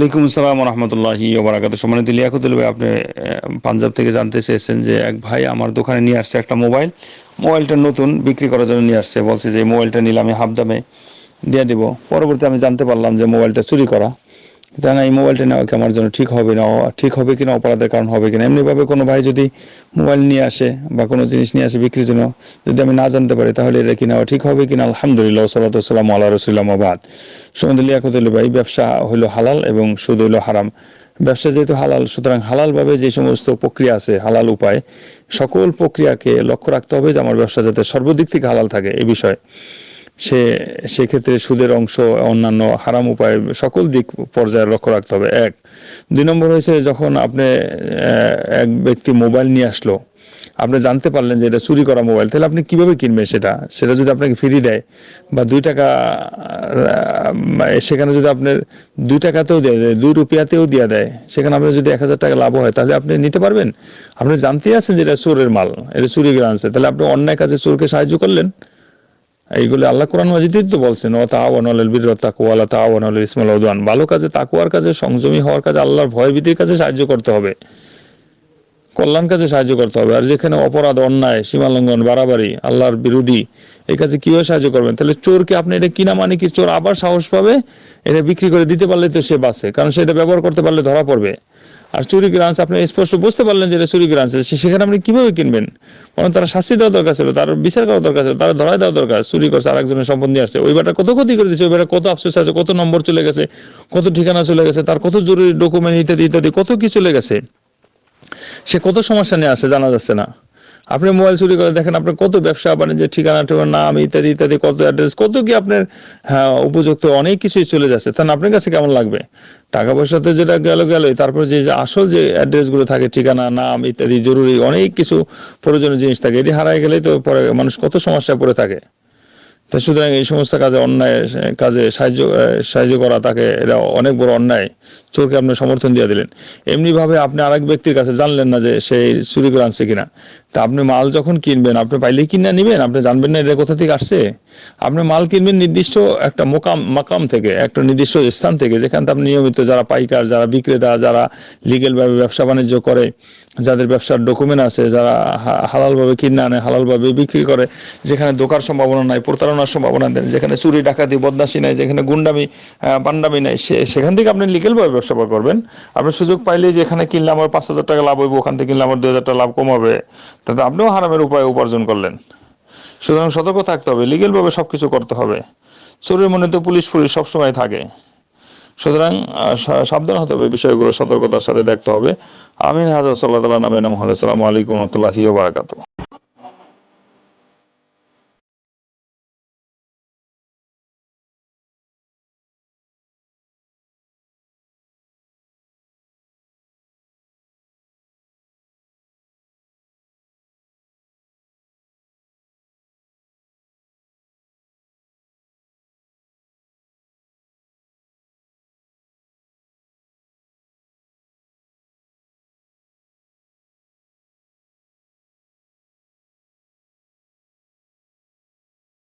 ওয়ালাইকুম আসসালাম রহমতুল্লাহি ওবরাকাত। সম্মানিত লিয়াকুতুল ভাই, আপনি পাঞ্জাব থেকে জানতে চেয়েছেন যে এক ভাই আমার দোকানে নিয়ে আসছে একটা মোবাইল। মোবাইলটা নতুন, বিক্রি করার জন্য নিয়ে আসছে। বলছে যে মোবাইলটা নিলে আমি হাফ দামে দিয়ে দিব। পরবর্তী আমি জানতে পারলাম যে, মোবাইলটা চুরি করা। তা না, এই মোবাইলটা নেওয়া কি আমার জন্য ঠিক হবে না ঠিক হবে কিনা, অপরাধের কারণ হবে কিনা। এমনিভাবে কোনো ভাই যদি মোবাইল নিয়ে আসে বা কোনো জিনিস নিয়ে আসে বিক্রির জন্য, যদি আমি না জানতে পারি, তাহলে এটা কি নেওয়া ঠিক হবে কিনা? আলহামদুলিল্লাহ সাল্লাম আল্লাহ রসুল্লাহ বাদ সমাদ লিয়াকতুল ভাই, ব্যবসা হইল হালাল এবং সুদ হইল হারাম। ব্যবসা যেহেতু হালাল, সুতরাং হালাল ভাবে যে সমস্ত প্রক্রিয়া আছে, হালাল উপায়, সকল প্রক্রিয়াকে লক্ষ্য রাখতে হবে যে আমার ব্যবসা যাতে সর্বদিক থেকে হালাল থাকে এই বিষয়ে। সে সেক্ষেত্রে সুদের অংশ অন্যান্য হারাম উপায় সকল দিক পর্যায়ে লক্ষ্য রাখতে হবে। এক দুই নম্বর হয়েছে যখন আপনি এক ব্যক্তি মোবাইল নিয়ে আসলো আপনি জানতে পারলেন যে এটা চুরি করা মোবাইল তাহলে আপনি কীভাবে কিনবেন সেটা? সেটা যদি আপনাকে ফ্রি দেয় বা দুই টাকা সেখানে যদি আপনার দুই টাকাতেও দেয় দেয়, দুই রুপিয়াতেও দিয়ে দেয় সেখানে আপনার যদি এক হাজার টাকা লাভ হয় তাহলে আপনি নিতে পারবেন? আপনি জানতেই আছেন যে এটা চোরের মাল এটা চুরি করে আনছে তাহলে আপনি অন্যায় কাজে চোরকে সাহায্য করলেন? এইগুলো আল্লাহ কোরআন মাজিদেই তো বলছেন ও তাআওয়ানু আলাল বিররি ওয়াত তাকওয়া, ওয়ালা তাআওয়ানু আলাল ইসমি ওয়াল উদওয়ান। ভালো কাজে, তাকওয়ার কাজে, সংযমী হওয়ার কাজে, আল্লাহর ভয় ভীতির কাজে সাহায্য করতে হবে। কল্যাণ কাজে সাহায্য করতে হবে। আর যেখানে অপরাধ, অন্যায়, সীমালঙ্ঘন, বাড়াবাড়ি, আল্লাহর বিরোধী, এই কাজে কীভাবে সাহায্য করবেন? তাহলে চোরকে আপনি এটা কিনা মানে কি? চোর আবার সাহস পাবে? এটা বিক্রি করে দিতে পারলে তো সে বাঁচে। কারণ সেটা ব্যবহার করতে পারলে ধরা পড়বে। আর চুরি গ্রান্স আপনি স্পষ্ট বুঝতে পারলেন যে এটা চুরি গ্রান্স সেখানে আপনি কীভাবে কিনবেন? কারণ তারা শাস্তি দেওয়া দরকার ছিল, তার বিচার করা দরকার ছিল, তারা ধরাই দেওয়া দরকার, চুরি করছে, আরেকজনের সম্পদ নিয়ে আসছে। ওই বেটা কত ক্ষতি করে দিচ্ছে ওই বেটা কত আফসোস আছে, কত নম্বর চলে গেছে, কত ঠিকানা চলে গেছে, তার কত জরুরি ডকুমেন্ট ইত্যাদি ইত্যাদি, কত কি চলে গেছে। সে কত সমস্যা নিয়ে আসে জানা যাচ্ছে না। আপনি মোবাইল চুরি করে দেখেন, আপনার কত ব্যবসা বাণিজ্যের ঠিকানা নাম ইত্যাদি ইত্যাদি, কত অ্যাড্রেস, কত কি আপনার হ্যাঁ উপযুক্ত অনেক কিছুই চলে যাচ্ছে। তাহলে আপনার কাছে কেমন লাগবে? টাকা পয়সা তো যেটা গেল, গেলই। তারপর যে আসল যে অ্যাড্রেসগুলো থাকে, ঠিকানা, নাম ইত্যাদি, জরুরি, অনেক কিছু প্রয়োজনীয় জিনিস থাকে। এটি হারায় গেলেই তো পরে মানুষ কত সমস্যায় পড়ে থাকে। তো সুতরাং এই সমস্ত কাজে অন্যায়, কাজে সাহায্য সাহায্য করা তাকে, এটা অনেক বড় অন্যায়। চোরকে আপনি সমর্থন দিয়ে দিলেন। এমনি ভাবে আপনি আরেক ব্যক্তির কাছে জানলেন না যে সে চুরি করে আনছে কিনা। তা আপনি মাল যখন কিনবেন, আপনি পাইলেই কিনা নিবেন, আপনি জানবেন না এটা কোথা থেকে আসছে? আপনি মাল কিনবেন নির্দিষ্ট একটা মোকাম, মাকাম থেকে, একটা নির্দিষ্ট স্থান থেকে, যেখানে আপনি নিয়মিত যারা পাইকার, যারা বিক্রেতা, যারা লিগেল ভাবে ব্যবসা বাণিজ্য করে, যাদের ব্যবসার ডকুমেন্ট আছে, যারা হালালভাবে কিনে আনে, হালালভাবে বিক্রি করে, যেখানে দোকার সম্ভাবনা নাই, প্রতারণার সম্ভাবনা নেই, যেখানে চুরি, ডাকাতি, বদমাশি নাই, যেখানে গুন্ডামি পান্ডামি নাই সেখান থেকে আপনি লিগেল ভাবে ব্যবসা করবেন। আপনি সুযোগ পাইলে যে এখানে কিনলে আমার পাঁচ হাজার টাকা লাভ হইব, ওখান থেকে কিনলে আমার দুই হাজার টাকা লাভ কম হবে। তাতে আপনিও হারামের উপায় উপার্জন করলেন। সুতরাং সতর্ক থাকতে হবে লিগেলভাবে সবকিছু করতে হবে। চোরের মনে তো পুলিশ ফুলিশ সবসময় থাকে। সুতরাং সাবধান হতে হবে, বিষয়গুলো সতর্কতার সাথে দেখতে হবে। আমিন হাজার সাল্লাহ নামে নাম আসসালামু আলাইকুম রহমতুল্লাহি বারাকাতুহ।